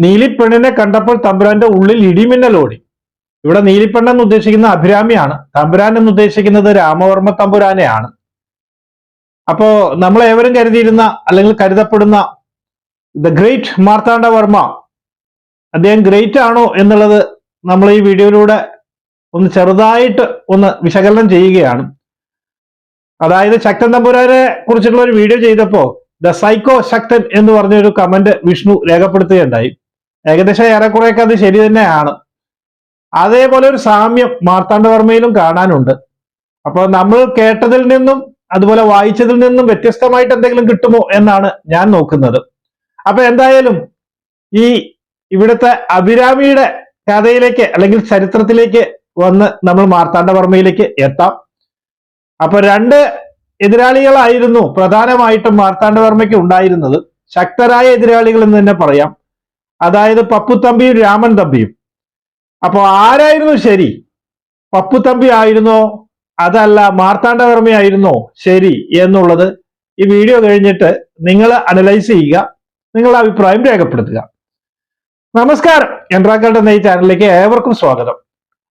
നീലിപ്പെണ്ണിനെ കണ്ടപ്പോൾ തമ്പുരാന്റെ ഉള്ളിൽ ഇടിമിന്നൽ ഓടി. ഇവിടെ നീലിപ്പെണ്ണ എന്ന് ഉദ്ദേശിക്കുന്ന അഭിരാമിയാണ്. തമ്പുരാൻ എന്ന് ഉദ്ദേശിക്കുന്നത് രാമവർമ്മ തമ്പുരാനെയാണ്. അപ്പോ നമ്മൾ ഏവരും കരുതിയിരുന്ന അല്ലെങ്കിൽ കരുതപ്പെടുന്ന ദ ഗ്രേറ്റ് മാർത്താണ്ഡവർമ്മ അദ്ദേഹം ഗ്രേറ്റ് ആണോ എന്നുള്ളത് നമ്മൾ ഈ വീഡിയോയിലൂടെ ഒന്ന് ചെറുതായിട്ട് ഒന്ന് വിശകലനം ചെയ്യുകയാണ്. അതായത് ശക്തൻ തമ്പുരാനെ കുറിച്ചുള്ള ഒരു വീഡിയോ ചെയ്തപ്പോ ദ സൈക്കോ ശക്തൻ എന്ന് പറഞ്ഞൊരു കമന്റ് വിഷ്ണു രേഖപ്പെടുത്തുകയുണ്ടായി. ഏകദേശം ഏറെക്കുറെയൊക്കെ അത് ശരി തന്നെയാണ്. അതേപോലെ ഒരു സാമ്യം മാർത്താണ്ഡവർമ്മയിലും കാണാനുണ്ട്. അപ്പോൾ നമ്മൾ കേട്ടതിൽ നിന്നും അതുപോലെ വായിച്ചതിൽ നിന്നും വ്യത്യസ്തമായിട്ട് എന്തെങ്കിലും കിട്ടുമോ എന്നാണ് ഞാൻ നോക്കുന്നത്. അപ്പൊ എന്തായാലും ഈ ഇവിടുത്തെ അഭിരാമിയുടെ കഥയിലേക്ക് അല്ലെങ്കിൽ ചരിത്രത്തിലേക്ക് വന്ന് നമ്മൾ മാർത്താണ്ഡവർമ്മയിലേക്ക് എത്താം. അപ്പൊ രണ്ട് എതിരാളികളായിരുന്നു പ്രധാനമായിട്ടും മാർത്താണ്ഡവർമ്മയ്ക്ക് ഉണ്ടായിരുന്നത്. ശക്തരായ എതിരാളികൾ എന്ന് തന്നെ പറയാം. അതായത് പപ്പു തമ്പിയും രാമൻ തമ്പിയും. അപ്പോൾ ആരായിരുന്നു ശരി? പപ്പു തമ്പി ആയിരുന്നോ? അതല്ല മാർത്താണ്ഡവർമ്മയായിരുന്നോ ശരി എന്നുള്ളത് ഈ വീഡിയോ കഴിഞ്ഞിട്ട് നിങ്ങൾ അനലൈസ് ചെയ്യുക നിങ്ങളുടെ അഭിപ്രായം രേഖപ്പെടുത്തുക. നമസ്കാരം എൻട്രാക്കളുടെ ഈ ചാനലിലേക്ക് ഏവർക്കും സ്വാഗതം.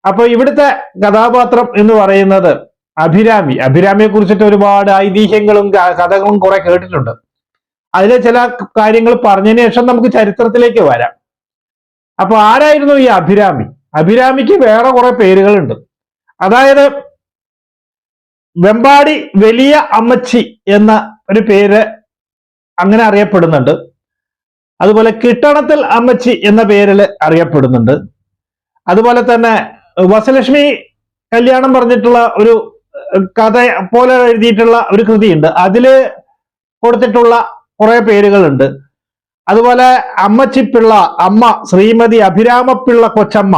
അപ്പൊ ഇവിടുത്തെ കഥാപാത്രം എന്ന് പറയുന്നത് അഭിരാമി. അഭിരാമിയെ കുറിച്ചിട്ട് ഒരുപാട് ഐതിഹ്യങ്ങളും കഥകളും കുറെ കേട്ടിട്ടുണ്ട്. അതിലെ ചില കാര്യങ്ങൾ പറഞ്ഞതിന് ശേഷം നമുക്ക് ചരിത്രത്തിലേക്ക് വരാം. അപ്പൊ ആരായിരുന്നു ഈ അഭിരാമി? അഭിരാമിക്ക് വേറെ കുറെ പേരുകളുണ്ട്. അതായത് വെമ്പാടി വലിയ അമ്മച്ചി എന്ന ഒരു പേര് അങ്ങനെ അറിയപ്പെടുന്നുണ്ട്. അതുപോലെ കിട്ടണത്തിൽ അമ്മച്ചി എന്ന പേരിൽ അറിയപ്പെടുന്നുണ്ട്. അതുപോലെ തന്നെ വസലക്ഷ്മി കല്യാണം പറഞ്ഞിട്ടുള്ള ഒരു കഥ പോലെ എഴുതിയിട്ടുള്ള ഒരു കൃതിയുണ്ട്. അതിൽ കൊടുത്തിട്ടുള്ള കുറെ പേരുകളുണ്ട്. അതുപോലെ അമ്മച്ചിപ്പിള്ള അമ്മ ശ്രീമതി അഭിരാമപ്പിള്ള കൊച്ചമ്മ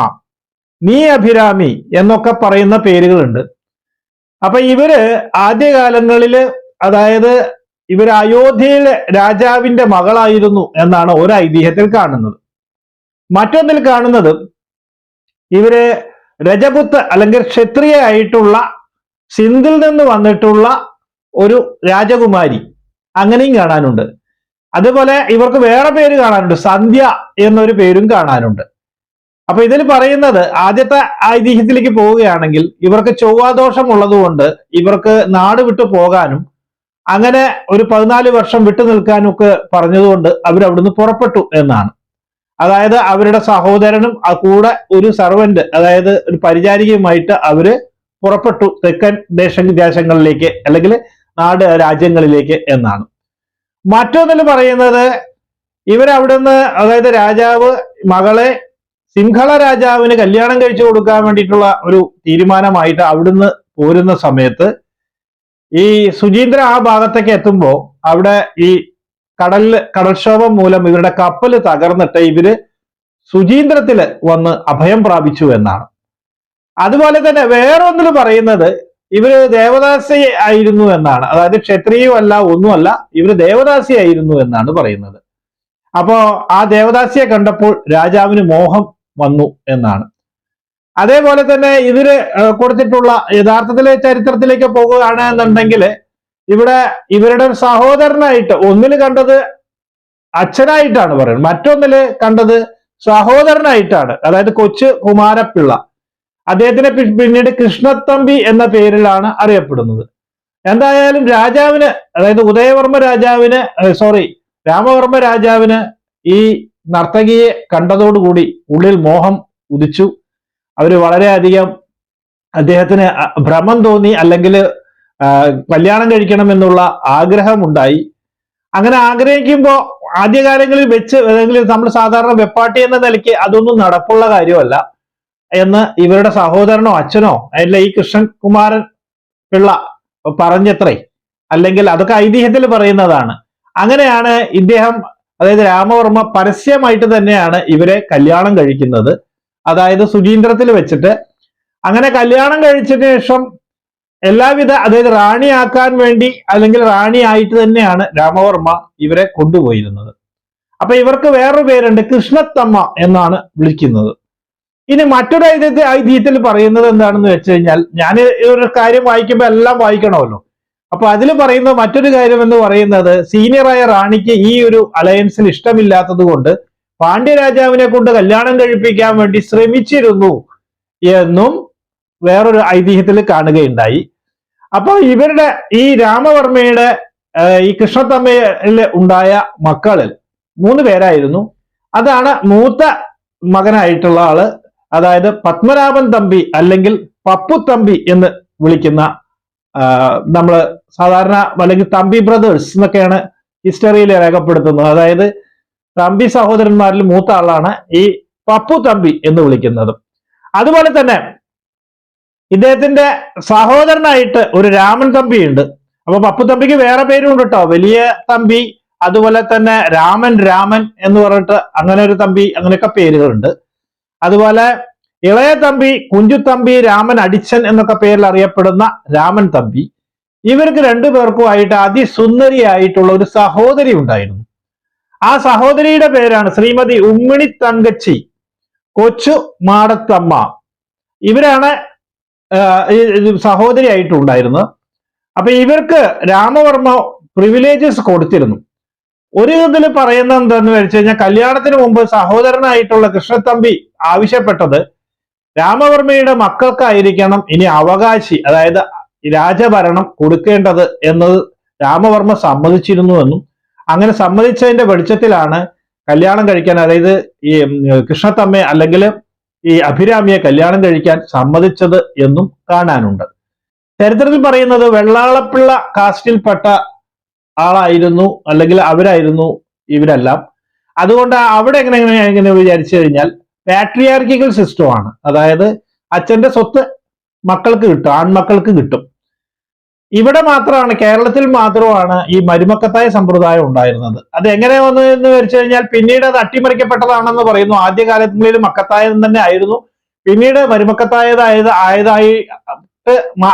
നീ അഭിരാമി എന്നൊക്കെ പറയുന്ന പേരുകളുണ്ട്. അപ്പൊ ഇവർ ആദ്യകാലങ്ങളിൽ അതായത് ഇവർ അയോധ്യയിലെ രാജാവിന്റെ മകളായിരുന്നു എന്നാണ് ഒരു ഐതിഹ്യത്തിൽ കാണുന്നത്. മറ്റൊന്നിൽ കാണുന്നത് ഇവർ രജപുത്ത് അല്ലെങ്കിൽ ക്ഷത്രിയ ആയിട്ടുള്ള സിന്ധിൽ നിന്ന് വന്നിട്ടുള്ള ഒരു രാജകുമാരി അങ്ങനെയും കാണാനുണ്ട്. അതുപോലെ ഇവർക്ക് വേറെ പേര് കാണാനുണ്ട്. സന്ധ്യ എന്നൊരു പേരും കാണാനുണ്ട്. അപ്പൊ ഇതിൽ പറയുന്നത് ആദ്യത്തെ ഐതിഹ്യത്തിലേക്ക് പോവുകയാണെങ്കിൽ ഇവർക്ക് ചൊവ്വാദോഷം ഉള്ളതുകൊണ്ട് ഇവർക്ക് നാട് വിട്ടു പോകാനും അങ്ങനെ ഒരു പതിനാല് വർഷം വിട്ടു നിൽക്കാനും ഒക്കെ പറഞ്ഞതുകൊണ്ട് അവരവിടുന്ന് പുറപ്പെട്ടു എന്നാണ്. അതായത് അവരുടെ സഹോദരനും കൂടെ ഒരു സർവന്റ് അതായത് ഒരു പരിചാരികയുമായിട്ട് അവർ പുറപ്പെട്ടു തെക്കൻ ദേശ ദേശങ്ങളിലേക്ക് അല്ലെങ്കിൽ നാട് രാജ്യങ്ങളിലേക്ക് എന്നാണ്. മറ്റൊന്നിൽ പറയുന്നത് ഇവരവിടുന്ന് അതായത് രാജാവ് മകളെ സിംഹള രാജാവിന് കല്യാണം കഴിച്ചു കൊടുക്കാൻ വേണ്ടിയിട്ടുള്ള ഒരു തീരുമാനമായിട്ട് അവിടുന്ന് പോരുന്ന സമയത്ത് ഈ സുജീന്ദ്ര ആ ഭാഗത്തേക്ക് എത്തുമ്പോൾ അവിടെ ഈ കടലിൽ കടൽക്ഷോഭം മൂലം ഇവരുടെ കപ്പൽ തകർന്നിട്ട് ഇവർ സുചീന്ദ്രത്തിൽ വന്ന് അഭയം പ്രാപിച്ചു എന്നാണ്. അതുപോലെ തന്നെ വേറൊന്നിൽ പറയുന്നത് ഇവർ ദേവദാസി ആയിരുന്നു എന്നാണ്. അതായത് ക്ഷത്രിയുമല്ല ഒന്നുമല്ല ഇവർ ദേവദാസി ആയിരുന്നു എന്നാണ് പറയുന്നത്. അപ്പോ ആ ദേവദാസിയെ കണ്ടപ്പോൾ രാജാവിന് മോഹം വന്നു എന്നാണ്. അതേപോലെ തന്നെ ഇവർ കൊടുത്തിട്ടുള്ള യഥാർത്ഥത്തിലെ ചരിത്രത്തിലേക്ക് പോകുകയാണ് എന്നുണ്ടെങ്കിൽ ഇവിടെ ഇവരുടെ സഹോദരനായിട്ട് ഒന്നിൽ കണ്ടത് അച്ഛനായിട്ടാണ് പറയുന്നത്. മറ്റൊന്നിൽ കണ്ടത് സഹോദരനായിട്ടാണ്. അതായത് കൊച്ചു കുമാരപ്പിള്ള. അദ്ദേഹത്തിനെ പിന്നീട് കൃഷ്ണത്തമ്പി എന്ന പേരിലാണ് അറിയപ്പെടുന്നത്. എന്തായാലും രാജാവിന് അതായത് ഉദയവർമ്മ രാജാവിന് സോറി രാമവർമ്മ രാജാവിന് ഈ നർത്തകിയെ കണ്ടതോടുകൂടി ഉള്ളിൽ മോഹം ഉദിച്ചു. അവർ വളരെയധികം അദ്ദേഹത്തിന് ഭ്രമം തോന്നി അല്ലെങ്കിൽ കല്യാണം കഴിക്കണം എന്നുള്ള ആഗ്രഹമുണ്ടായി. അങ്ങനെ ആഗ്രഹിക്കുമ്പോൾ ആദ്യകാലങ്ങളിൽ വെച്ച് അല്ലെങ്കിൽ നമ്മൾ സാധാരണ വെപ്പാട്ടി എന്ന നിലയ്ക്ക് അതൊന്നും നടപ്പുള്ള കാര്യമല്ല. എന്ന് ഇവരുടെ സഹോദരനോ അച്ഛനോ അല്ല ഈ കൃഷ്ണകുമാരൻ പിള്ള പറഞ്ഞത്രേ. അല്ലെങ്കിൽ അതൊക്കെ ഐതിഹ്യത്തിൽ പറയുന്നതാണ്. അങ്ങനെയാണ് ഇദ്ദേഹം അതായത് രാമവർമ്മ പരസ്യമായിട്ട് തന്നെയാണ് ഇവരെ കല്യാണം കഴിക്കുന്നത്. അതായത് സുചീന്ദ്രത്തിൽ വെച്ചിട്ട്. അങ്ങനെ കല്യാണം കഴിച്ചതിന് ശേഷം എല്ലാവിധ അതായത് റാണിയാക്കാൻ വേണ്ടി അല്ലെങ്കിൽ റാണിയായിട്ട് തന്നെയാണ് രാമവർമ്മ ഇവരെ കൊണ്ടുപോയിരുന്നത്. അപ്പൊ ഇവർക്ക് വേറൊരു പേരുണ്ട് കൃഷ്ണത്തമ്മ എന്നാണ് വിളിക്കുന്നത്. ഇനി മറ്റൊരു ഐതിഹ്യത്തെ ഐതിഹ്യത്തിൽ പറയുന്നത് എന്താണെന്ന് വെച്ച് കഴിഞ്ഞാൽ ഞാൻ ഒരു കാര്യം വായിക്കുമ്പോൾ എല്ലാം വായിക്കണമല്ലോ. അപ്പൊ അതിൽ പറയുന്ന മറ്റൊരു കാര്യം എന്ന് പറയുന്നത് സീനിയറായ റാണിക്ക് ഈ ഒരു അലയൻസിൽ ഇഷ്ടമില്ലാത്തത് കൊണ്ട് പാണ്ഡ്യരാജാവിനെ കൊണ്ട് കല്യാണം കഴിപ്പിക്കാൻ വേണ്ടി ശ്രമിച്ചിരുന്നു എന്നും വേറൊരു ഐതിഹ്യത്തിൽ കാണുകയുണ്ടായി. അപ്പൊ ഇവരുടെ ഈ രാമവർമ്മയുടെ ഈ കൃഷ്ണത്തമ്മയിൽ ഉണ്ടായ മക്കളിൽ മൂന്ന് പേരായിരുന്നു. അതാണ് മൂത്ത മകനായിട്ടുള്ള ആൾ അതായത് പത്മനാഭൻ തമ്പി അല്ലെങ്കിൽ പപ്പു തമ്പി എന്ന് വിളിക്കുന്ന നമ്മൾ സാധാരണ അല്ലെങ്കിൽ തമ്പി ബ്രദേഴ്സ് എന്നൊക്കെയാണ് ഹിസ്റ്ററിയിൽ രേഖപ്പെടുത്തുന്നത്. അതായത് തമ്പി സഹോദരന്മാരിൽ മൂത്ത ആളാണ് ഈ പപ്പു തമ്പി എന്ന് വിളിക്കുന്നത്. അതുപോലെ തന്നെ ഇദ്ദേഹത്തിന്റെ സഹോദരനായിട്ട് ഒരു രാമൻ തമ്പി ഉണ്ട് അപ്പൊ പപ്പു തമ്പിക്ക് വേറെ പേരും ഉണ്ട് കേട്ടോ വലിയ തമ്പി അതുപോലെ തന്നെ രാമൻ രാമൻ എന്ന് പറഞ്ഞിട്ട് അങ്ങനെ ഒരു തമ്പി അങ്ങനെയൊക്കെ പേരുകളുണ്ട്. അതുപോലെ ഇളയ തമ്പി കുഞ്ചുത്തമ്പി രാമൻ അടിച്ചൻ എന്നൊക്കെ പേരിൽ അറിയപ്പെടുന്ന രാമൻ തമ്പി ഇവർക്ക് രണ്ടുപേർക്കുമായിട്ട് അതിസുന്ദരിയായിട്ടുള്ള ഒരു സഹോദരി ഉണ്ടായിരുന്നു. ആ സഹോദരിയുടെ പേരാണ് ശ്രീമതി ഉമ്മിണി തങ്കച്ചി കൊച്ചു മാടത്തമ്മ. ഇവരാണ് സഹോദരിയായിട്ടുണ്ടായിരുന്നത് അപ്പൊ ഇവർക്ക് രാമവർമ്മ പ്രിവിലേജസ് കൊടുത്തിരുന്നു. ഒരു ഇതിൽ പറയുന്നത് എന്താന്ന് വെച്ച് കഴിഞ്ഞാൽ കല്യാണത്തിന് മുമ്പ് സഹോദരനായിട്ടുള്ള കൃഷ്ണത്തമ്പി ആവശ്യപ്പെട്ടത് രാമവർമ്മയുടെ മക്കൾക്കായിരിക്കണം ഇനി അവകാശി അതായത് രാജഭരണം കൊടുക്കേണ്ടത് എന്നത് രാമവർമ്മ സമ്മതിച്ചിരുന്നുവെന്നും അങ്ങനെ സമ്മതിച്ചതിന്റെ വെളിച്ചത്തിലാണ് കല്യാണം കഴിക്കാൻ അതായത് ഈ കൃഷ്ണത്തമ്മയെ അല്ലെങ്കിൽ ഈ അഭിരാമിയെ കല്യാണം കഴിക്കാൻ സമ്മതിച്ചത് എന്നും കാണാനുണ്ട്. ചരിത്രത്തിൽ പറയുന്നത് വെള്ളാളപ്പിള്ള കാസ്റ്റിൽപ്പെട്ട ആളായിരുന്നു അല്ലെങ്കിൽ അവരായിരുന്നു ഇവരെല്ലാം. അതുകൊണ്ട് അവിടെ എങ്ങനെ എങ്ങനെ വിചാരിച്ചു കഴിഞ്ഞാൽ പാട്രിയാർക്കിക്കൽ സിസ്റ്റമാണ് അതായത് അച്ഛന്റെ സ്വത്ത് മക്കൾക്ക് കിട്ടും ആൺമക്കൾക്ക് കിട്ടും. ഇവിടെ മാത്രമാണ് കേരളത്തിൽ മാത്രമാണ് ഈ മരുമക്കത്തായ സമ്പ്രദായം ഉണ്ടായിരുന്നത്. അത് എങ്ങനെ വന്നു എന്ന് വെച്ച് കഴിഞ്ഞാൽ പിന്നീട് അത് അട്ടിമറിക്കപ്പെട്ടതാണെന്ന് പറയുന്നു. ആദ്യ കാലങ്ങളിൽ മക്കത്തായം തന്നെ ആയിരുന്നു. പിന്നീട് മരുമക്കത്തായതായത് ആയതായി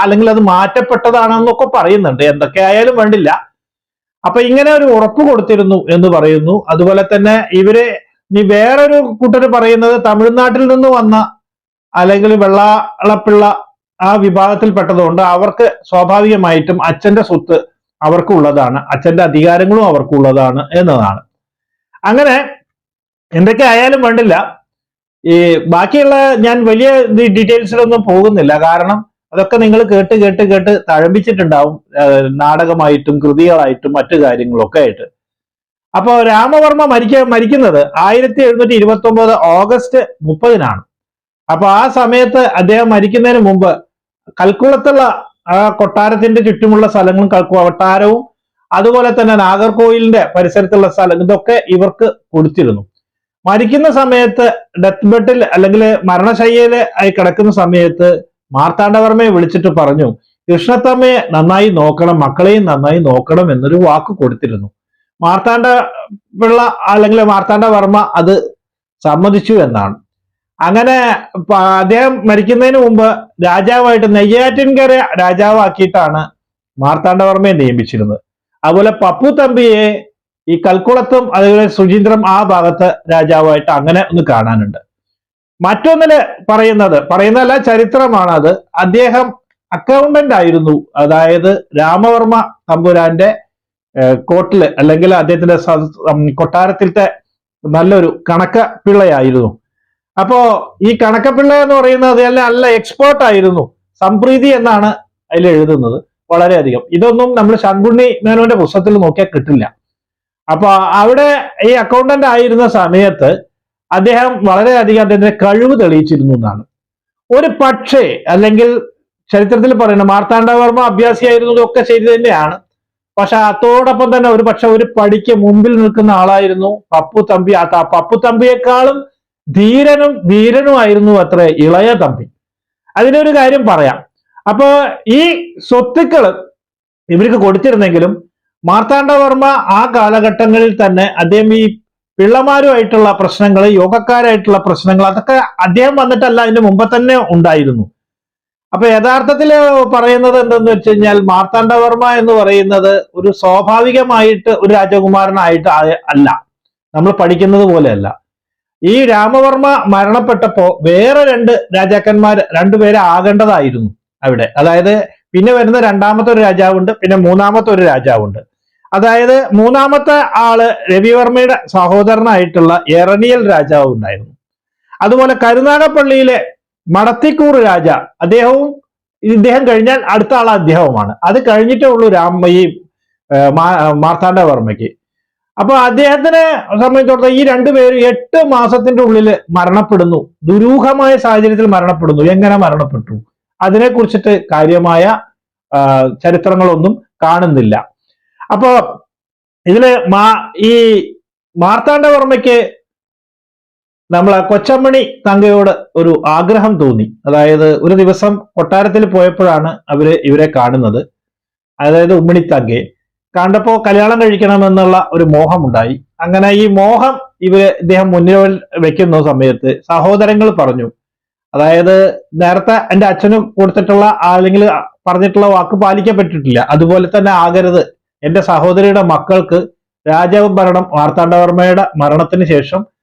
അല്ലെങ്കിൽ അത് മാറ്റപ്പെട്ടതാണെന്നൊക്കെ പറയുന്നുണ്ട്. എന്തൊക്കെ ആയാലും വേണ്ടില്ല. അപ്പൊ ഇങ്ങനെ ഒരു ഉറപ്പ് കൊടുത്തിരുന്നു എന്ന് പറയുന്നു. അതുപോലെ തന്നെ ഇവർ ഇനി വേറൊരു കൂട്ടർ പറയുന്നത് തമിഴ്നാട്ടിൽ നിന്ന് വന്ന അല്ലെങ്കിൽ വെള്ളാളപ്പിള്ള ആ വിഭാഗത്തിൽപ്പെട്ടതുകൊണ്ട് അവർക്ക് സ്വാഭാവികമായിട്ടും അച്ഛന്റെ സ്വത്ത് അവർക്കുള്ളതാണ്. അച്ഛന്റെ അധികാരങ്ങളും അവർക്കുള്ളതാണ് എന്നതാണ്. അങ്ങനെ എന്തൊക്കെ ആയാലും വേണ്ടില്ല. ഈ ബാക്കിയുള്ള ഞാൻ വലിയ ഡീറ്റെയിൽസിലൊന്നും പോകുന്നില്ല. കാരണം അതൊക്കെ നിങ്ങൾ കേട്ട് കേട്ട് കേട്ട് തഴമ്പിച്ചിട്ടുണ്ടാവും. നാടകമായിട്ടും കൃതികളായിട്ടും മറ്റു കാര്യങ്ങളൊക്കെ ആയിട്ട്. അപ്പോ രാമവർമ്മ മരിക്ക മരിക്കുന്നത് ആയിരത്തി എഴുന്നൂറ്റി ഇരുപത്തി ഒമ്പത് ഓഗസ്റ്റ് മുപ്പതിനാണ്. അപ്പൊ ആ സമയത്ത് അദ്ദേഹം മരിക്കുന്നതിന് മുമ്പ് കൽക്കുളത്തുള്ള ആ കൊട്ടാരത്തിന്റെ ചുറ്റുമുള്ള സ്ഥലങ്ങളും കൊട്ടാരവും അതുപോലെ തന്നെ നാഗർകോയിലിന്റെ പരിസരത്തുള്ള സ്ഥലം ഇതൊക്കെ ഇവർക്ക് കൊടുത്തിരുന്നു. മരിക്കുന്ന സമയത്ത് ഡെത്ത് ബെഡിൽ അല്ലെങ്കിൽ മരണശയ്യയിൽ ആയി കിടക്കുന്ന സമയത്ത് മാർത്താണ്ഡവർമ്മയെ വിളിച്ചിട്ട് പറഞ്ഞു കൃഷ്ണത്തമ്മയെ നന്നായി നോക്കണം മക്കളെയും നന്നായി നോക്കണം എന്നൊരു വാക്ക് കൊടുത്തിരുന്നു. മാർത്താണ്ഡ പിള്ള അല്ലെങ്കിൽ മാർത്താണ്ഡ വർമ്മ അത് സമ്മതിച്ചു എന്നാണ്. അങ്ങനെ അദ്ദേഹം മരിക്കുന്നതിന് മുമ്പ് രാജാവായിട്ട് നെയ്യാറ്റിൻകര രാജാവാക്കിയിട്ടാണ് മാർത്താണ്ഡവർമ്മയെ നിയമിച്ചിരുന്നത്. അതുപോലെ പപ്പു തമ്പിയെ ഈ കൽക്കുളത്തും അതുപോലെ സുചീന്ദ്രം ആ ഭാഗത്ത് രാജാവായിട്ട് അങ്ങനെ ഒന്ന് കാണാനുണ്ട്. മറ്റൊന്നിൽ പറയുന്നത് പറയുന്നതല്ല ചരിത്രമാണ് അത്. അദ്ദേഹം അക്കൗണ്ടന്റ് ആയിരുന്നു. അതായത് രാമവർമ്മ തമ്പുരാന്റെ കോട്ടിൽ അല്ലെങ്കിൽ അദ്ദേഹത്തിന്റെ കൊട്ടാരത്തിലത്തെ നല്ലൊരു കണക്ക പിള്ളയായിരുന്നു. അപ്പോ ഈ കണക്കപ്പിള്ള എന്ന് പറയുന്നത് അല്ല നല്ല എക്സ്പേർട്ട് ആയിരുന്നു. സംപ്രീതി എന്നാണ് അതിൽ എഴുതുന്നത് വളരെയധികം. ഇതൊന്നും നമ്മൾ ശങ്കുണ്ണി മേനോന്റെ പുസ്തകത്തിൽ നോക്കിയാൽ കിട്ടില്ല. അപ്പൊ അവിടെ ഈ അക്കൗണ്ടന്റ് ആയിരുന്ന സമയത്ത് അദ്ദേഹം വളരെയധികം അദ്ദേഹത്തിന്റെ കഴിവ് തെളിയിച്ചിരുന്നു എന്നാണ്. ഒരു പക്ഷേ അല്ലെങ്കിൽ ചരിത്രത്തിൽ പറയുന്നത് മാർത്താണ്ഡവർമ്മ അഭ്യാസിയായിരുന്നതൊക്കെ ശരി തന്നെയാണ്. പക്ഷെ അതോടൊപ്പം തന്നെ ഒരു പക്ഷെ ഒരു പടിക്ക് മുമ്പിൽ നിൽക്കുന്ന ആളായിരുന്നു പപ്പു തമ്പി. ആ പപ്പു തമ്പിയെക്കാളും ധീരനും ധീരനുമായിരുന്നു അത്ര ഇളയ തമ്പി. അതിനൊരു കാര്യം പറയാം. അപ്പോ ഈ സ്വത്തുക്കൾ ഇവർക്ക് കൊടുത്തിരുന്നെങ്കിലും മാർത്താണ്ഡവർമ്മ ആ കാലഘട്ടങ്ങളിൽ തന്നെ അദ്ദേഹം ഈ പിള്ളമാരുമായിട്ടുള്ള പ്രശ്നങ്ങൾ യോഗക്കാരായിട്ടുള്ള പ്രശ്നങ്ങൾ അതൊക്കെ അദ്ദേഹം വന്നിട്ടല്ല അതിന് മുമ്പ് തന്നെ ഉണ്ടായിരുന്നു. അപ്പൊ യഥാർത്ഥത്തിൽ പറയുന്നത് എന്തെന്ന് വെച്ച് കഴിഞ്ഞാൽ മാർത്താണ്ഡവർമ്മ എന്ന് പറയുന്നത് ഒരു സ്വാഭാവികമായിട്ട് ഒരു രാജകുമാരനായിട്ട് അല്ല. നമ്മൾ പഠിക്കുന്നത് പോലെയല്ല. ഈ രാമവർമ്മ മരണപ്പെട്ടപ്പോ വേറെ രണ്ട് രാജാക്കന്മാർ രണ്ടുപേരെ ആകേണ്ടതായിരുന്നു അവിടെ. അതായത് പിന്നെ വരുന്ന രണ്ടാമത്തെ ഒരു രാജാവുണ്ട് പിന്നെ മൂന്നാമത്തെ ഒരു രാജാവുണ്ട്. അതായത് മൂന്നാമത്തെ ആൾ രവിവർമ്മയുടെ സഹോദരനായിട്ടുള്ള എറണിയൽ രാജാവ് ഉണ്ടായിരുന്നു. അതുപോലെ കരുനാഗപ്പള്ളിയിലെ മടത്തിക്കൂർ രാജ. അദ്ദേഹവും ഇദ്ദേഹം കഴിഞ്ഞാൽ അടുത്ത ആൾ അദ്ദേഹവുമാണ്. അത് കഴിഞ്ഞിട്ടേ ഉള്ളൂ രാമയ്യയും മാർത്താണ്ഡവർമ്മയ്ക്ക് അപ്പൊ അദ്ദേഹത്തിനെ സംബന്ധിച്ചിടത്തോളം ഈ രണ്ടുപേരും എട്ട് മാസത്തിന്റെ ഉള്ളിൽ മരണപ്പെടുന്നു. ദുരൂഹമായ സാഹചര്യത്തിൽ മരണപ്പെടുന്നു. എങ്ങനെ മരണപ്പെട്ടു? അതിനെ കുറിച്ചിട്ട് കാര്യമായ ചരിത്രങ്ങളൊന്നും കാണുന്നില്ല. അപ്പോ ഇതിൽ മാ ഈ മാർത്താണ്ഡവർമ്മയ്ക്ക് നമ്മളെ കൊച്ചമ്മണി തങ്കയോട് ഒരു ആഗ്രഹം തോന്നി. അതായത് ഒരു ദിവസം കൊട്ടാരത്തിൽ പോയപ്പോഴാണ് അവർ ഇവരെ കാണുന്നത്. അതായത് ഉമ്മണി തങ്കയെ. കണ്ടപ്പോ കല്യാണം കഴിക്കണമെന്നുള്ള ഒരു മോഹമുണ്ടായി. അങ്ങനെ ഈ മോഹം ഇവർ ഇദ്ദേഹം മുന്നിൽ വെക്കുന്ന സമയത്ത് സഹോദരങ്ങൾ പറഞ്ഞു. അതായത് നേരത്തെ എന്റെ അച്ഛന് കൊടുത്തിട്ടുള്ള അല്ലെങ്കിൽ പറഞ്ഞിട്ടുള്ള വാക്ക് പാലിക്കപ്പെട്ടിട്ടില്ല. അതുപോലെ തന്നെ ആകരുത്. എന്റെ സഹോദരിയുടെ മക്കൾക്ക് രാജഭരണം മാർത്താണ്ഡവർമ്മയുടെ മരണത്തിന് ശേഷം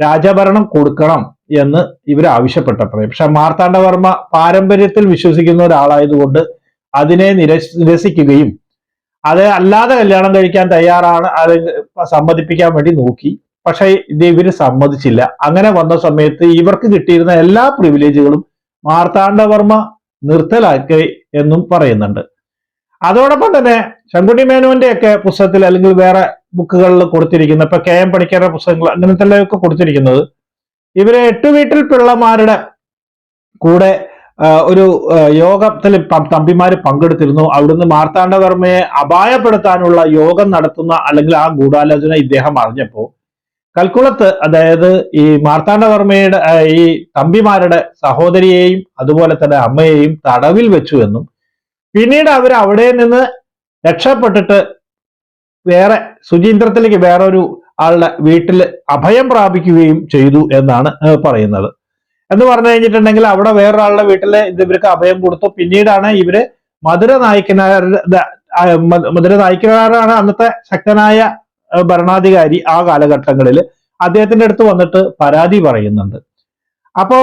രാജഭരണം കൊടുക്കണം എന്ന് ഇവർ ആവശ്യപ്പെട്ടപ്പോഴേ പക്ഷെ മാർത്താണ്ഡവർമ്മ പാരമ്പര്യത്തിൽ വിശ്വസിക്കുന്ന ഒരാളായതുകൊണ്ട് അതിനെ നിരസ് നിരസിക്കുകയും അത് അല്ലാതെ കല്യാണം കഴിക്കാൻ തയ്യാറാണ് അത് സമ്മതിപ്പിക്കാൻ വേണ്ടി നോക്കി. പക്ഷെ ഇത് ഇവർ സമ്മതിച്ചില്ല. അങ്ങനെ വന്ന സമയത്ത് ഇവർക്ക് കിട്ടിയിരുന്ന എല്ലാ പ്രിവിലേജുകളും മാർത്താണ്ഡവർമ്മ നിർത്തലാക്കി എന്നും പറയുന്നുണ്ട്. അതോടൊപ്പം തന്നെ ശങ്കുണ്ണി മേനോന്റെ ഒക്കെ പുസ്തകത്തിൽ അല്ലെങ്കിൽ വേറെ ബുക്കുകളിൽ കൊടുത്തിരിക്കുന്നത്. ഇപ്പൊ കെ എം പണിക്കരുടെ പുസ്തകങ്ങൾ അങ്ങനത്തെ ഒക്കെ കൊടുത്തിരിക്കുന്നത്. ഇവർ എട്ട് വീട്ടിൽ പിള്ളമാരുടെ കൂടെ ഒരു യോഗത്തിൽ തമ്പിമാര് പങ്കെടുത്തിരുന്നു. അവിടുന്ന് മാർത്താണ്ഡവർമ്മയെ അപായപ്പെടുത്താനുള്ള യോഗം നടത്തുന്ന അല്ലെങ്കിൽ ആ ഗൂഢാലോചന ഇദ്ദേഹം അറിഞ്ഞപ്പോ കൽക്കുളത്ത് അതായത് ഈ മാർത്താണ്ഡവർമ്മയുടെ ഈ തമ്പിമാരുടെ സഹോദരിയെയും അതുപോലെ തന്നെ അമ്മയെയും തടവിൽ വെച്ചു എന്നും പിന്നീട് അവർ അവിടെ നിന്ന് രക്ഷപ്പെട്ടിട്ട് വേറെ ശുചീന്ദ്രത്തിലേക്ക് ഒരു ആളുടെ വീട്ടിൽ അഭയം പ്രാപിക്കുകയും ചെയ്തു എന്നാണ് പറയുന്നത്. എന്ന് പറഞ്ഞു കഴിഞ്ഞിട്ടുണ്ടെങ്കിൽ അവിടെ വേറൊരാളുടെ വീട്ടിൽ ഇവർക്ക് അഭയം കൊടുത്തു. പിന്നീടാണ് ഇവർ മധുര നായിക്കനാരുടെ മധുര നായിക്കനാരാണ് അന്നത്തെ ശക്തനായ ഭരണാധികാരി ആ കാലഘട്ടങ്ങളിൽ അദ്ദേഹത്തിന്റെ അടുത്ത് വന്നിട്ട് പരാതി പറയുന്നുണ്ട്. അപ്പോ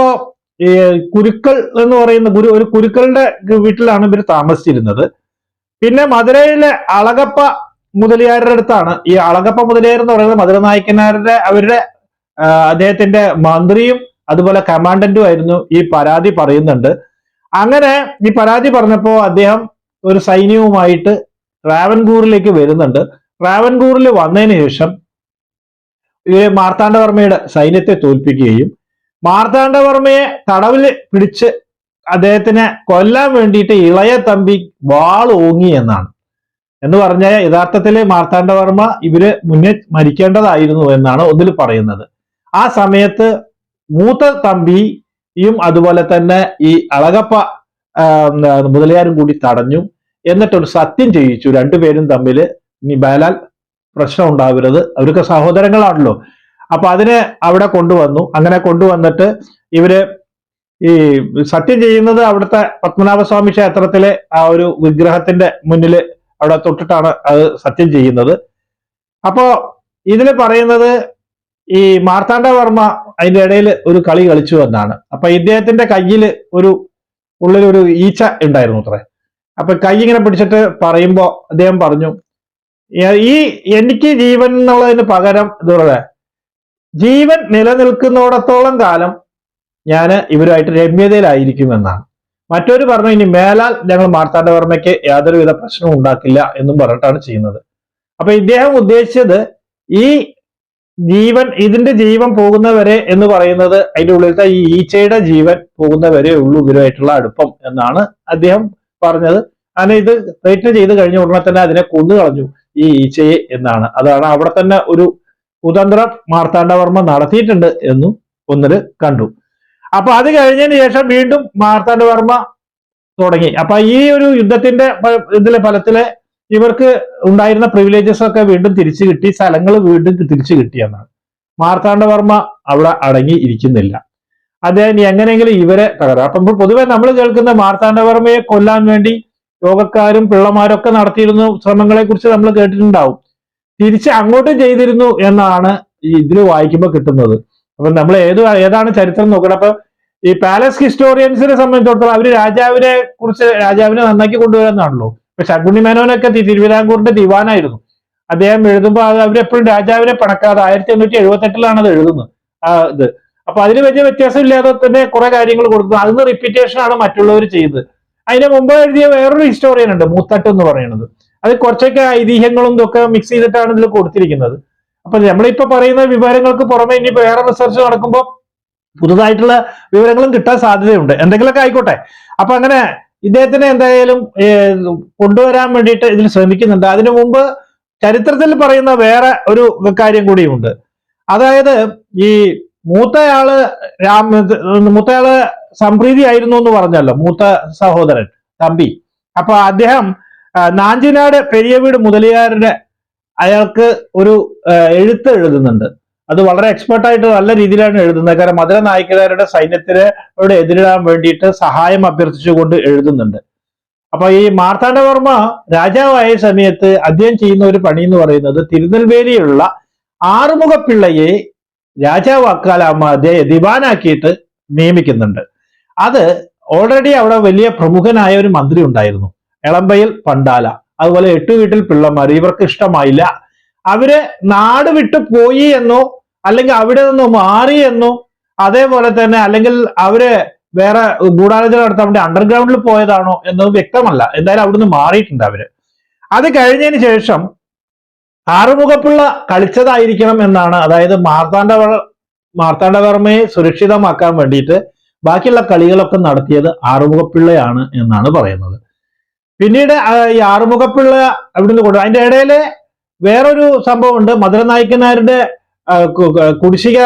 കുരുക്കൾ എന്ന് പറയുന്ന ഗുരു ഒരു കുരുക്കളുടെ വീട്ടിലാണ് ഇവർ താമസിച്ചിരുന്നത്. പിന്നെ മധുരയിലെ അളകപ്പ മുതലിയാരുടെ അടുത്താണ്. ഈ അളകപ്പ മുതലിയാർ എന്ന് പറയുന്നത് മധുര നായക്കനാരുടെ അവരുടെ അദ്ദേഹത്തിന്റെ മന്ത്രിയും അതുപോലെ കമാൻഡന്റും ആയിരുന്നു ഈ പരാതി പറയുന്നുണ്ട്. അങ്ങനെ ഈ പരാതി പറഞ്ഞപ്പോ അദ്ദേഹം ഒരു സൈന്യവുമായിട്ട് ട്രാവൻകൂറിലേക്ക് വരുന്നുണ്ട്. ട്രാവൻകൂറിൽ വന്നതിന് ശേഷം ഈ മാർത്താണ്ഡവർമ്മയുടെ സൈന്യത്തെ തോൽപ്പിക്കുകയും മാർത്താണ്ഡവർമ്മയെ തടവിൽ പിടിച്ച് അദ്ദേഹത്തിനെ കൊല്ലാൻ വേണ്ടിയിട്ട് ഇളയ തമ്പി വാൾ ഓങ്ങി എന്നാണ്. എന്ന് പറഞ്ഞാൽ യഥാർത്ഥത്തിൽ മാർത്താണ്ഡവർമ്മ ഇവർ മുന്നേ മരിക്കേണ്ടതായിരുന്നു എന്നാണ് ഒന്നിൽ പറയുന്നത്. ആ സമയത്ത് മൂത്ത തമ്പിയും അതുപോലെ തന്നെ ഈ അളകപ്പ മുതലയാരും കൂടി തടഞ്ഞു. എന്നിട്ടൊരു സത്യം ചെയ്യിച്ചു. രണ്ടുപേരും തമ്മിൽ ഇനി പ്രശ്നം ഉണ്ടാവരുത്. അവർക്ക് സഹോദരങ്ങളാണല്ലോ. അപ്പൊ അതിനെ അവിടെ കൊണ്ടുവന്നു. അങ്ങനെ കൊണ്ടുവന്നിട്ട് ഇവർ ഈ സത്യം ചെയ്യുന്നത് അവിടുത്തെ പത്മനാഭസ്വാമി ക്ഷേത്രത്തിലെ ആ ഒരു വിഗ്രഹത്തിന്റെ മുന്നിൽ അവിടെ തൊട്ടിട്ടാണ് അത് സത്യം ചെയ്യുന്നത്. അപ്പോ ഇതിൽ പറയുന്നത് ഈ മാർത്താണ്ഡവർമ്മ അതിന്റെ ഇടയിൽ ഒരു കളി കളിച്ചു എന്നാണ്. അപ്പൊ ഇദ്ദേഹത്തിന്റെ കയ്യിൽ ഒരു ഉള്ളിൽ ഒരു ഈച്ച ഉണ്ടായിരുന്നു അത്രേ. അപ്പൊ കൈ ഇങ്ങനെ പിടിച്ചിട്ട് പറയുമ്പോ അദ്ദേഹം പറഞ്ഞു ഈ എനിക്ക് ജീവൻ എന്നുള്ളതിന് പകരം ഇതുപോലെ ജീവൻ നിലനിൽക്കുന്നോടത്തോളം കാലം ഞാൻ ഇവരുമായിട്ട് രമ്യതയിലായിരിക്കും എന്നാണ്. മറ്റൊരു പറഞ്ഞു ഇനി മേലാൽ ഞങ്ങൾ മാർത്താണ്ഡവർമ്മയ്ക്ക് യാതൊരുവിധ പ്രശ്നവും ഉണ്ടാക്കില്ല എന്നും പറഞ്ഞിട്ടാണ് ചെയ്യുന്നത്. അപ്പൊ ഇദ്ദേഹം ഉദ്ദേശിച്ചത് ഈ ജീവൻ ഇതിന്റെ ജീവൻ പോകുന്നവരെ എന്ന് പറയുന്നത് അതിന്റെ ഉള്ളിലത്തെ ഈ ഈച്ചയുടെ ജീവൻ പോകുന്നവരെ ഉള്ളൂ ഇവരുമായിട്ടുള്ള അടുപ്പം എന്നാണ് അദ്ദേഹം പറഞ്ഞത്. അങ്ങനെ ഇത് ട്രീറ്റ് ചെയ്ത് കഴിഞ്ഞ ഉടനെ തന്നെ അതിനെ കൊന്നു കളഞ്ഞു ഈ ഈച്ചയെ എന്നാണ്. അതാണ് അവിടെ തന്നെ ഒരു കുതന്ത്രം മാർത്താണ്ഡവർമ്മ നടത്തിയിട്ടുണ്ട് എന്നും ഒന്നിൽ കണ്ടു. അപ്പൊ അത് കഴിഞ്ഞതിന് ശേഷം വീണ്ടും മാർത്താണ്ഡവർമ്മ തുടങ്ങി. അപ്പൊ ഈ ഒരു യുദ്ധത്തിന്റെ ഇതിലെ ഫലത്തിൽ ഇവർക്ക് ഉണ്ടായിരുന്ന പ്രിവിലേജസ് ഒക്കെ വീണ്ടും തിരിച്ചു കിട്ടി സ്ഥലങ്ങൾ വീണ്ടും തിരിച്ചു കിട്ടിയെന്നാണ് മാർത്താണ്ഡവർമ്മ അവിടെ അടങ്ങി ഇരിക്കുന്നില്ല. അദ്ദേഹം എങ്ങനെയെങ്കിലും ഇവരെ തകരാം. അപ്പൊ പൊതുവെ നമ്മൾ കേൾക്കുന്ന മാർത്താണ്ഡവർമ്മയെ കൊല്ലാൻ വേണ്ടി യോഗക്കാരും പിള്ളമാരും ഒക്കെ നടത്തിയിരുന്ന ശ്രമങ്ങളെ കുറിച്ച് നമ്മൾ കേട്ടിട്ടുണ്ടാവും. തിരിച്ച് അങ്ങോട്ടും ചെയ്തിരുന്നു എന്നാണ് ഇതിൽ വായിക്കുമ്പോൾ കിട്ടുന്നത്. അപ്പൊ നമ്മൾ ഏത് ഏതാണ് ചരിത്രം നോക്കണം? അപ്പൊ ഈ പാലസ് ഹിസ്റ്റോറിയൻസിനെ സംബന്ധിച്ചിടത്തോളം അവർ രാജാവിനെ കുറിച്ച് രാജാവിനെ നന്നാക്കി കൊണ്ടുവരുന്നതാണല്ലോ. ഇപ്പൊ ശകുണി മേനോനൊക്കെ തിരുവിതാംകൂറിന്റെ ദിവാനായിരുന്നു. അദ്ദേഹം എഴുതുമ്പോൾ അത് അവരെപ്പോഴും രാജാവിനെ പണക്കാതെ ആയിരത്തി എണ്ണൂറ്റി എഴുപത്തി എട്ടിലാണ് അത് എഴുതുന്നത്. ആ ഇത്. അപ്പൊ അതിന് വലിയ വ്യത്യാസം ഇല്ലാതെ തന്നെ കുറെ കാര്യങ്ങൾ കൊടുക്കുന്നു. അതിന് റിപ്പീറ്റേഷൻ ആണ് മറ്റുള്ളവർ ചെയ്തത് അതിന് മുമ്പ് എഴുതിയ വേറൊരു ഹിസ്റ്റോറിയൻ ഉണ്ട് മൂത്തട്ട് എന്ന് പറയുന്നത്. അത് കുറച്ചൊക്കെ ഐതിഹ്യങ്ങളും ഇതൊക്കെ മിക്സ് ചെയ്തിട്ടാണ് ഇതിൽ കൊടുത്തിരിക്കുന്നത്. അപ്പൊ നമ്മളിപ്പോ പറയുന്ന വിവരങ്ങൾക്ക് പുറമെ ഇനി വേറെ റിസർച്ച് നടക്കുമ്പോൾ പുതുതായിട്ടുള്ള വിവരങ്ങളും കിട്ടാൻ സാധ്യതയുണ്ട്. എന്തെങ്കിലുമൊക്കെ ആയിക്കോട്ടെ. അപ്പൊ അങ്ങനെ ഇദ്ദേഹത്തിനെ എന്തായാലും കൊണ്ടുവരാൻ വേണ്ടിയിട്ട് ഇതിൽ ശ്രമിക്കുന്നുണ്ട്. അതിനു മുമ്പ് ചരിത്രത്തിൽ പറയുന്ന വേറെ ഒരു കാര്യം കൂടിയുണ്ട്. അതായത് ഈ മൂത്തയാൾ രാമ മൂത്തയാൾ സംപ്രീതി ആയിരുന്നു എന്ന് പറഞ്ഞല്ലോ മൂത്ത സഹോദരൻ തമ്പി. അപ്പൊ അദ്ദേഹം നാഞ്ചിനാട് പെരിയ വീട് മുതലിയാരുടെ അയാൾക്ക് ഒരു എഴുത്ത് എഴുതുന്നുണ്ട്. അത് വളരെ എക്സ്പെർട്ട് ആയിട്ട് നല്ല രീതിയിലാണ് എഴുതുന്നത്. കാരണം മധുര നായിക്കരുടെ സൈന്യത്തിനോട് എതിരിടാൻ വേണ്ടിയിട്ട് സഹായം അഭ്യർത്ഥിച്ചുകൊണ്ട് എഴുതുന്നുണ്ട്. അപ്പൊ ഈ മാർത്താണ്ഡവർമ്മ രാജാവായ സമയത്ത് അദ്ദേഹം ചെയ്യുന്ന ഒരു പണി എന്ന് പറയുന്നത് തിരുനെൽവേലിയിലുള്ള ആറുമുഖപ്പിള്ളയെ രാജാവാക്കാലാമ അദ്ദേഹം ദിവാനാക്കിയിട്ട് നിയമിക്കുന്നുണ്ട്. അത് ഓൾറെഡി അവിടെ വലിയ പ്രമുഖനായ ഒരു മന്ത്രി ഉണ്ടായിരുന്നു. എളമ്പയിൽ പണ്ടാല. അതുപോലെ എട്ടു വീട്ടിൽ പിള്ളമാർ ഇവർക്ക് ഇഷ്ടമായില്ല. അവർ നാട് വിട്ടു പോയി എന്നോ അല്ലെങ്കിൽ അവിടെ നിന്ന് മാറി എന്നോ അതേപോലെ തന്നെ അല്ലെങ്കിൽ അവർ വേറെ ഗൂഢാലോചന നടത്താൻ അണ്ടർഗ്രൗണ്ടിൽ പോയതാണോ എന്നത് വ്യക്തമല്ല. എന്തായാലും അവിടുന്ന് മാറിയിട്ടുണ്ട് അവർ. അത് കഴിഞ്ഞതിന് ശേഷം ആറുമുഖപ്പിള്ള കളിച്ചതായിരിക്കണം എന്നാണ്. അതായത് മാർത്താണ്ഡവർ മാർത്താണ്ഡവർമ്മയെ സുരക്ഷിതമാക്കാൻ വേണ്ടിയിട്ട് ബാക്കിയുള്ള കളികളൊക്കെ നടത്തിയത് ആറുമുഖപ്പിള്ളയാണ് എന്നാണ് പറയുന്നത്. പിന്നീട് ഈ ആറുമുഖപ്പിള്ള അവിടുന്ന് കൊണ്ടു അതിന്റെ ഇടയിൽ വേറൊരു സംഭവമുണ്ട്. മധുര നായ്ക്കനാരുടെ കുടിശ്ശിക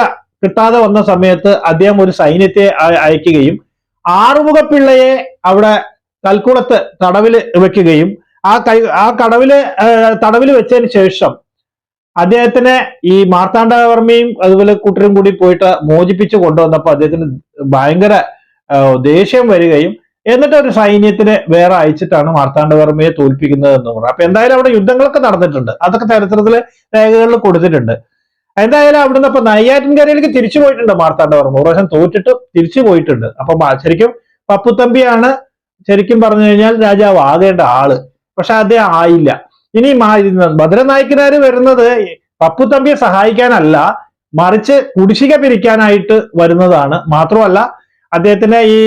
കിട്ടാതെ വന്ന സമയത്ത് അദ്ദേഹം ഒരു സൈന്യത്തെ അയ- അയക്കുകയും ആറുമുഖപ്പിള്ളയെ അവിടെ കൽക്കുളത്ത് തടവിൽ വെക്കുകയും ആ കൈ ആ കടവിൽ തടവിൽ വെച്ചതിന് ശേഷം അദ്ദേഹത്തിനെ ഈ മാർത്താണ്ഡവർമ്മയും അതുപോലെ കൂട്ടരും കൂടി പോയിട്ട് മോചിപ്പിച്ചു കൊണ്ടുവന്നപ്പോൾ അദ്ദേഹത്തിന് ഭയങ്കര ദേഷ്യം വരികയും എന്നിട്ട് ഒരു സൈന്യത്തിനെ വേറെ അയച്ചിട്ടാണ് മാർത്താണ്ഡവർമ്മയെ തോൽപ്പിക്കുന്നത് എന്ന് പറഞ്ഞു. അപ്പൊ എന്തായാലും അവിടെ യുദ്ധങ്ങളൊക്കെ നടന്നിട്ടുണ്ട്. അതൊക്കെ ചരിത്രത്തിലെ രേഖകളിൽ കൊടുത്തിട്ടുണ്ട്. എന്തായാലും അവിടുന്ന് ഇപ്പൊ നെയ്യാറ്റിൻകരയിലേക്ക് തിരിച്ചു പോയിട്ടുണ്ട് മാർത്താണ്ഡവർമ്മ പ്രാവശ്യം തോറ്റിട്ട് തിരിച്ചു പോയിട്ടുണ്ട്. അപ്പൊ ശരിക്കും പപ്പുത്തമ്പിയാണ് ശരിക്കും പറഞ്ഞു കഴിഞ്ഞാൽ രാജാവ് ആകേണ്ട ആൾ. പക്ഷെ അദ്ദേഹം ആയില്ല. ഇനി ഭദ്രനായിക്കനാര് വരുന്നത് പപ്പുത്തമ്പിയെ സഹായിക്കാനല്ല മറിച്ച് കുടിശ്ശിക പിരിക്കാനായിട്ട് വരുന്നതാണ്. മാത്രമല്ല അദ്ദേഹത്തിനെ ഈ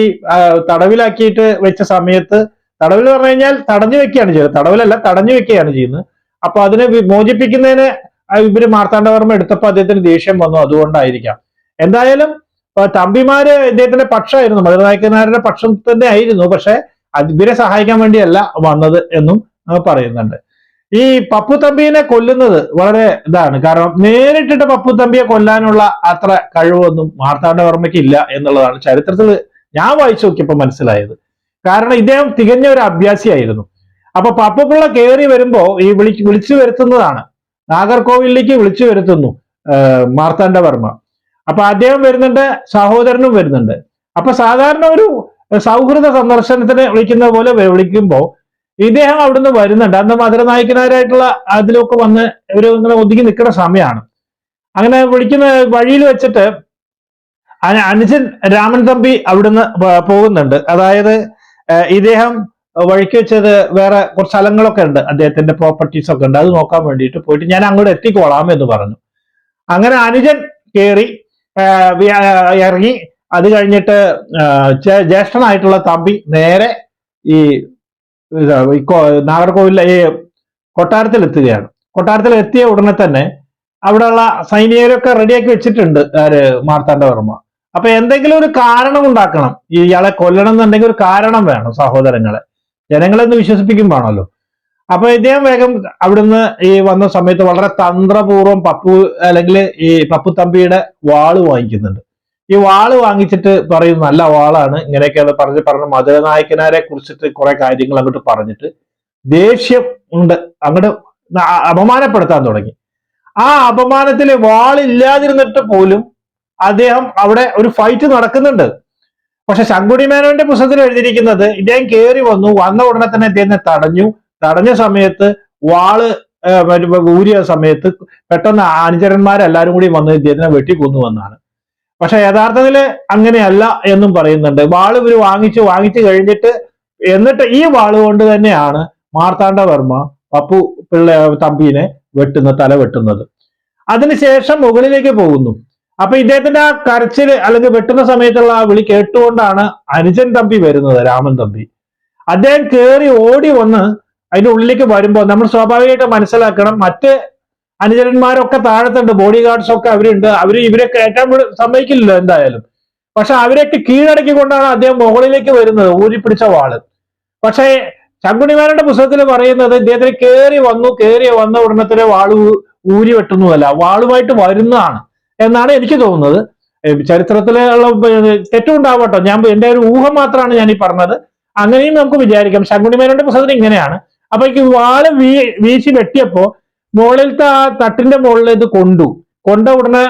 തടവിലാക്കിയിട്ട് വെച്ച സമയത്ത് തടവിൽ പറഞ്ഞു കഴിഞ്ഞാൽ തടഞ്ഞു വെക്കുകയാണ് ചെയ്യുന്നത്. തടവിലല്ല തടഞ്ഞു വെക്കുകയാണ് ചെയ്യുന്നത്. അപ്പൊ അതിനെ മോചിപ്പിക്കുന്നതിന് ഇവർ മാർത്താണ്ഡവർമ്മ എടുത്തപ്പോ അദ്ദേഹത്തിന് ദേഷ്യം വന്നു. അതുകൊണ്ടായിരിക്കാം. എന്തായാലും തമ്പിമാര് ഇദ്ദേഹത്തിന്റെ പക്ഷമായിരുന്നു. മധുരനായക്കനാരുടെ പക്ഷം തന്നെ ആയിരുന്നു. പക്ഷെ ഇവരെ സഹായിക്കാൻ വേണ്ടിയല്ല വന്നത് എന്നും പറയുന്നുണ്ട്. ഈ പപ്പു തമ്പിനെ കൊല്ലുന്നത് വളരെ ഇതാണ്. കാരണം നേരിട്ടിട്ട് പപ്പു തമ്പിയെ കൊല്ലാനുള്ള അത്ര കഴിവൊന്നും മാർത്താണ്ഡവർമ്മയ്ക്ക് ഇല്ല എന്നുള്ളതാണ് ചരിത്രത്തിൽ ഞാൻ വായിച്ചു നോക്കിയപ്പോൾ മനസ്സിലായത്. കാരണം ഇദ്ദേഹം തികഞ്ഞ ഒരു അഭ്യാസിയായിരുന്നു. അപ്പൊ പപ്പുപിള്ള കയറി വരുമ്പോ ഈ വിളി വിളിച്ചു വരുത്തുന്നതാണ്. നാഗർകോവിലേക്ക് വിളിച്ചു വരുത്തുന്നു മാർത്താണ്ഡ മാർത്താണ്ഡവർമ്മ അപ്പൊ അദ്ദേഹം വരുന്നുണ്ട് സഹോദരനും വരുന്നുണ്ട്. അപ്പൊ സാധാരണ ഒരു സൗഹൃദ സന്ദർശനത്തിന് വിളിക്കുന്ന പോലെ വിളിക്കുമ്പോൾ വിളിക്കുമ്പോ ഇദ്ദേഹം അവിടുന്ന് വരുന്നുണ്ട്. അന്ന് മധുരനായകനാരായിട്ടുള്ള അതിലൊക്കെ വന്ന് ഒരു ഇങ്ങനെ ഒതുങ്ങി നിൽക്കുന്ന സമയമാണ് അങ്ങനെ വിളിക്കുന്ന വഴിയിൽ വെച്ചിട്ട് അന- അനുജൻ രാമൻ തമ്പി അവിടുന്ന് പോകുന്നുണ്ട്. അതായത് ഇദ്ദേഹം വഴിക്ക് വെച്ചത് വേറെ കുറച്ച് സ്ഥലങ്ങളൊക്കെ ഉണ്ട്. അദ്ദേഹത്തിന്റെ പ്രോപ്പർട്ടീസ് ഒക്കെ ഉണ്ട്. അത് നോക്കാൻ വേണ്ടിയിട്ട് പോയിട്ട് ഞാൻ അങ്ങോട്ട് എത്തിക്കോളാം എന്ന് പറഞ്ഞു. അങ്ങനെ അനുജൻ കയറി ഇറങ്ങി. അത് കഴിഞ്ഞിട്ട് ജ്യേഷ്ഠനായിട്ടുള്ള തമ്പി നേരെ ഈ ഇത് ഈ കൊട്ടാരത്തിൽ എത്തിയ ഉടനെ തന്നെ അവിടെയുള്ള സൈനികരൊക്കെ റെഡിയാക്കി വെച്ചിട്ടുണ്ട് ആര് മാർത്താണ്ഡവർമ്മ അപ്പൊ എന്തെങ്കിലും ഒരു കാരണം ഉണ്ടാക്കണം. ഇയാളെ കൊല്ലണം എന്നുണ്ടെങ്കിൽ ഒരു കാരണം വേണം സഹോദരങ്ങളെ. ജനങ്ങളെ ഒന്ന് വേണമല്ലോ അപ്പൊ ഇദ്ദേഹം വേഗം അവിടുന്ന് ഈ വന്ന സമയത്ത് വളരെ തന്ത്രപൂർവം പപ്പു അല്ലെങ്കിൽ ഈ പപ്പു തമ്പിയുടെ വാൾ വാങ്ങിക്കുന്നുണ്ട്. ഈ വാൾ വാങ്ങിച്ചിട്ട് പറയും നല്ല വാളാണ്. ഇങ്ങനെയൊക്കെയാണ് പറഞ്ഞ് പറഞ്ഞ് മധുരനായകനാരെ കുറിച്ചിട്ട് കുറെ കാര്യങ്ങൾ അങ്ങോട്ട് പറഞ്ഞിട്ട് ദേഷ്യം ഉണ്ട്. അങ്ങോട്ട് അപമാനപ്പെടുത്താൻ തുടങ്ങി. ആ അപമാനത്തിൽ വാളില്ലാതിരുന്നിട്ട് പോലും അദ്ദേഹം അവിടെ ഒരു ഫൈറ്റ് നടക്കുന്നുണ്ട്. പക്ഷെ ശങ്കുടി മേനോന്റെ പുസ്തകത്തിൽ എഴുതിയിരിക്കുന്നത് ഇദ്ദേഹം കയറി വന്നു. വന്ന ഉടനെ തന്നെ ഇദ്ദേഹത്തെ തടഞ്ഞു. തടഞ്ഞ സമയത്ത് വാൾ ഊരിയ സമയത്ത് പെട്ടെന്ന് അനുചരന്മാരെല്ലാരും കൂടി വന്ന് ഇദ്ദേഹത്തിനെ വെട്ടിക്കൊന്നു വന്നാണ് പക്ഷെ യഥാർത്ഥത്തിൽ അങ്ങനെയല്ല എന്നും പറയുന്നുണ്ട്. വാൾ ഇവർ വാങ്ങിച്ച് വാങ്ങിച്ചു കഴിഞ്ഞിട്ട് എന്നിട്ട് ഈ വാൾ കൊണ്ട് തന്നെയാണ് മാർത്താണ്ഡവർമ്മ പപ്പു പിള്ള തമ്പീനെ വെട്ടുന്ന തല വെട്ടുന്നത്. അതിനുശേഷം മുകളിലേക്ക് പോകുന്നു. അപ്പൊ ഇദ്ദേഹത്തിന്റെ ആ കരച്ചിൽ അല്ലെങ്കിൽ വെട്ടുന്ന സമയത്തുള്ള ആ വിളി കേട്ടുകൊണ്ടാണ് അനുജൻ തമ്പി വരുന്നത് രാമൻ തമ്പി. അദ്ദേഹം കേറി ഓടി വന്ന് അതിന്റെ ഉള്ളിലേക്ക് വരുമ്പോൾ നമ്മൾ സ്വാഭാവികമായിട്ട് മനസ്സിലാക്കണം മറ്റ് അനുചരന്മാരൊക്കെ താഴത്തുണ്ട് ബോഡി ഗാർഡ്സ് ഒക്കെ അവരുണ്ട്. അവർ ഇവരെ കയറ്റാൻ സമ്മതിക്കില്ല എന്തായാലും. പക്ഷെ അവരെയൊക്കെ കീഴടക്കിക്കൊണ്ടാണ് അദ്ദേഹം മുകളിലേക്ക് വരുന്നത് ഊരിപ്പിടിച്ച വാൾ. പക്ഷേ ശങ്കുണിമാരുടെ പുസ്തകത്തിൽ പറയുന്നത് ഇദ്ദേഹത്തിന് കയറി വന്നു കയറി വന്ന ഉടനത്തിലെ വാൾ ഊരി വെട്ടുന്നതല്ല വാളുമായിട്ട് വരുന്നതാണ് എന്നാണ് എനിക്ക് തോന്നുന്നത്. ചരിത്രത്തിലുള്ള തെറ്റുണ്ടാവട്ടോ. ഞാൻ എന്റെ ഒരു ഊഹം മാത്രമാണ് ഞാൻ ഈ പറഞ്ഞത്. അങ്ങനെയും നമുക്ക് വിചാരിക്കാം. ശങ്കുണിമാരുടെ പുസ്തകത്തിൽ ഇങ്ങനെയാണ്. അപ്പൊ എനിക്ക് വാൾ വീ വീശി വെട്ടിയപ്പോ മുകളിലത്തെ ആ തട്ടിന്റെ മുകളിൽ ഇത് കൊണ്ടു. കൊണ്ട ഉടനെ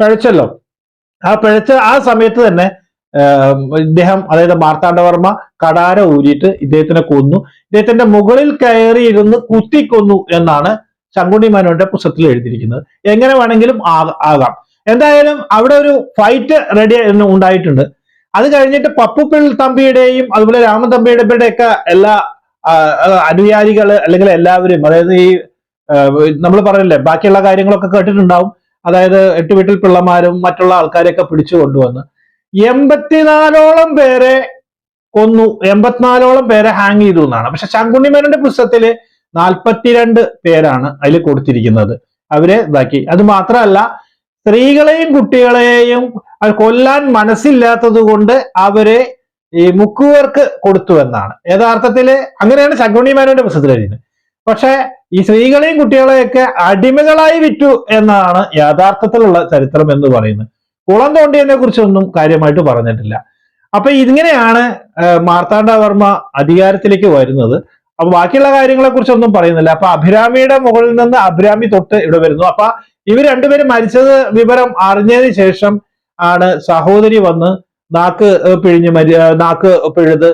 പിഴച്ചല്ലോ. ആ പിഴച്ച ആ സമയത്ത് തന്നെ ഇദ്ദേഹം അതായത് മാർത്താണ്ഡവർമ്മ കടാര ഊരിയിട്ട് ഇദ്ദേഹത്തിനെ കൊന്നു. ഇദ്ദേഹത്തിന്റെ മുകളിൽ കയറിയിരുന്ന് കുത്തിക്കൊന്നു എന്നാണ് ശങ്കുണ്ണി മനോന്റെ പുസ്തകത്തിൽ എഴുതിയിരിക്കുന്നത്. എങ്ങനെ വേണമെങ്കിലും ആകാം. എന്തായാലും അവിടെ ഒരു ഫൈറ്റ് റെഡി ഉണ്ടായിട്ടുണ്ട്. അത് കഴിഞ്ഞിട്ട് പപ്പുപ്പിൾ തമ്പിയുടെയും അതുപോലെ രാമൻ തമ്പിയുടെ ഒക്കെ എല്ലാ അനുയായികൾ അല്ലെങ്കിൽ എല്ലാവരും അതായത് ഈ നമ്മൾ പറയില്ലേ ബാക്കിയുള്ള കാര്യങ്ങളൊക്കെ കേട്ടിട്ടുണ്ടാവും. അതായത് എട്ട് വീട്ടിൽ പിള്ളമാരും മറ്റുള്ള ആൾക്കാരെയൊക്കെ പിടിച്ചു കൊണ്ടുവന്ന്. എൺപത്തിനാലോളം പേരെ കൊന്നു. എൺപത്തിനാലോളം പേരെ ഹാങ് ചെയ്തു എന്നാണ്. പക്ഷെ ശങ്കുണ്ണിമേനന്റെ പുസ്തകത്തിൽ നാൽപ്പത്തിരണ്ട് പേരാണ് അതിൽ കൊടുത്തിരിക്കുന്നത്. അവരെ ഇതാക്കി. അത് മാത്രമല്ല സ്ത്രീകളെയും കുട്ടികളെയും കൊല്ലാൻ മനസ്സില്ലാത്തത് കൊണ്ട് അവരെ ഈ മുക്കുവർക്ക് കൊടുത്തു എന്നാണ്. യഥാർത്ഥത്തിൽ അങ്ങനെയാണ് ശങ്കുണ്ണിമാരുടെ പുസ്തകത്തിൽ എഴുതിയത്. പക്ഷെ ഈ സ്ത്രീകളെയും കുട്ടികളെയൊക്കെ അടിമകളായി വിറ്റു എന്നാണ് യഥാർത്ഥത്തിലുള്ള ചരിത്രം എന്ന് പറയുന്നത്. കുളം തോണ്ടിയതിനെ കുറിച്ചൊന്നും കാര്യമായിട്ട് പറഞ്ഞിട്ടില്ല. അപ്പൊ ഇങ്ങനെയാണ് മാർത്താണ്ഡവർമ്മ അധികാരത്തിലേക്ക് വരുന്നത്. അപ്പൊ ബാക്കിയുള്ള കാര്യങ്ങളെ കുറിച്ചൊന്നും പറയുന്നില്ല. അപ്പൊ അഭിരാമിയുടെ മുകളിൽ നിന്ന് അഭിരാമി തൊട്ട് ഇവിടെ വരുന്നു. അപ്പൊ ഇവർ രണ്ടുപേരും മരിച്ചത് വിവരം അറിഞ്ഞതിന് ശേഷം ആണ് സഹോദരി വന്ന് നാക്ക് പിഴിഞ്ഞ് മരി നാക്ക് പിഴുത്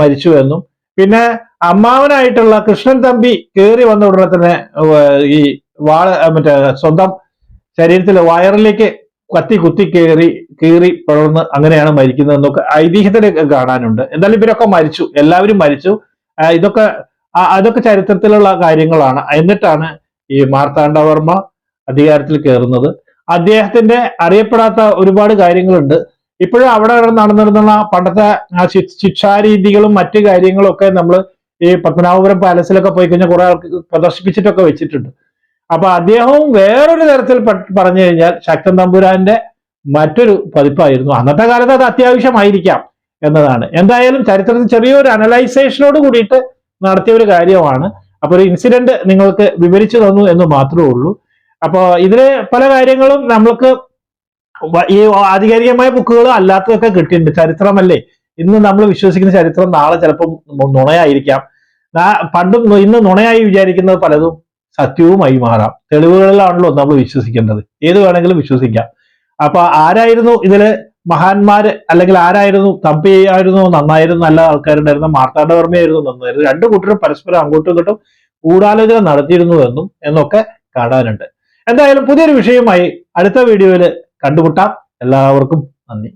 മരിച്ചു എന്നും. പിന്നെ അമ്മാവനായിട്ടുള്ള കൃഷ്ണൻ തമ്പി കയറി വന്ന ഉടനെ തന്നെ ഈ വാള മറ്റേ സ്വന്തം ശരീരത്തിലെ വയറിലേക്ക് കത്തി കുത്തി കയറി കീറി പിളർന്ന് അങ്ങനെയാണ് മരിക്കുന്നത് എന്നൊക്കെ ഐതിഹ്യത്തിലൊക്കെ കാണാനുണ്ട്. എന്തായാലും ഇവരൊക്കെ മരിച്ചു. എല്ലാവരും മരിച്ചു. ഇതൊക്കെ അതൊക്കെ ചരിത്രത്തിലുള്ള കാര്യങ്ങളാണ്. എന്നിട്ടാണ് ഈ മാർത്താണ്ഡവർമ്മ അധികാരത്തിൽ കയറുന്നത്. അദ്ദേഹത്തിന്റെ അറിയപ്പെടാത്ത ഒരുപാട് കാര്യങ്ങളുണ്ട്. ഇപ്പോഴും അവിടെ നടന്നിരുന്ന പണ്ടത്തെ ശിക്ഷാരീതികളും മറ്റു കാര്യങ്ങളും ഒക്കെ നമ്മൾ ഈ പത്മനാഭപുരം പാലസിലൊക്കെ പോയി കഴിഞ്ഞാൽ കുറെ ആൾക്ക് പ്രദർശിപ്പിച്ചിട്ടൊക്കെ വെച്ചിട്ടുണ്ട്. അപ്പൊ അദ്ദേഹവും വേറൊരു തരത്തിൽ പറഞ്ഞു കഴിഞ്ഞാൽ ശക്തൻ തമ്പുരാന്റെ മറ്റൊരു പതിപ്പായിരുന്നു. അന്നത്തെ കാലത്ത് അത് അത്യാവശ്യമായിരിക്കാം എന്നതാണ്. എന്തായാലും ചരിത്രത്തിൽ ചെറിയൊരു അനലൈസേഷനോട് കൂടിയിട്ട് നടത്തിയ ഒരു കാര്യമാണ്. അപ്പൊ ഒരു ഇൻസിഡന്റ് നിങ്ങൾക്ക് വിവരിച്ചു തന്നു എന്ന് മാത്രമേ ഉള്ളൂ. അപ്പോൾ ഇതിലെ പല കാര്യങ്ങളും നമ്മൾക്ക് ഈ ആധികാരികമായ ബുക്കുകളും അല്ലാത്തതൊക്കെ കിട്ടിയിട്ടുണ്ട്. ചരിത്രമല്ലേ? ഇന്ന് നമ്മൾ വിശ്വസിക്കുന്ന ചരിത്രം നാളെ ചിലപ്പം നുണയായിരിക്കാം. പണ്ടും ഇന്ന് നുണയായി വിചാരിക്കുന്നത് പലതും സത്യവുമായി മാറാം. തെളിവുകളിലാണല്ലോ നമ്മൾ വിശ്വസിക്കേണ്ടത്. ഏത് വേണമെങ്കിലും വിശ്വസിക്കാം. അപ്പൊ ആരായിരുന്നു ഇതിൽ മഹാന്മാര് അല്ലെങ്കിൽ ആരായിരുന്നു? തമ്പിയായിരുന്നു നന്നായിരുന്നു നല്ല ആൾക്കാരുണ്ടായിരുന്നു മാർത്താണ്ഡവർമ്മയായിരുന്നു നന്നായിരുന്നു. രണ്ടു കൂട്ടരും പരസ്പരം അങ്ങോട്ടും ഇങ്ങോട്ടും ഗൂഢാലോചന നടത്തിയിരുന്നു എന്നും എന്നൊക്കെ കാണാനുണ്ട്. എന്തായാലും പുതിയൊരു വിഷയമായി അടുത്ത വീഡിയോയിൽ കണ്ടുമുട്ടാം. എല്ലാവർക്കും നന്ദി.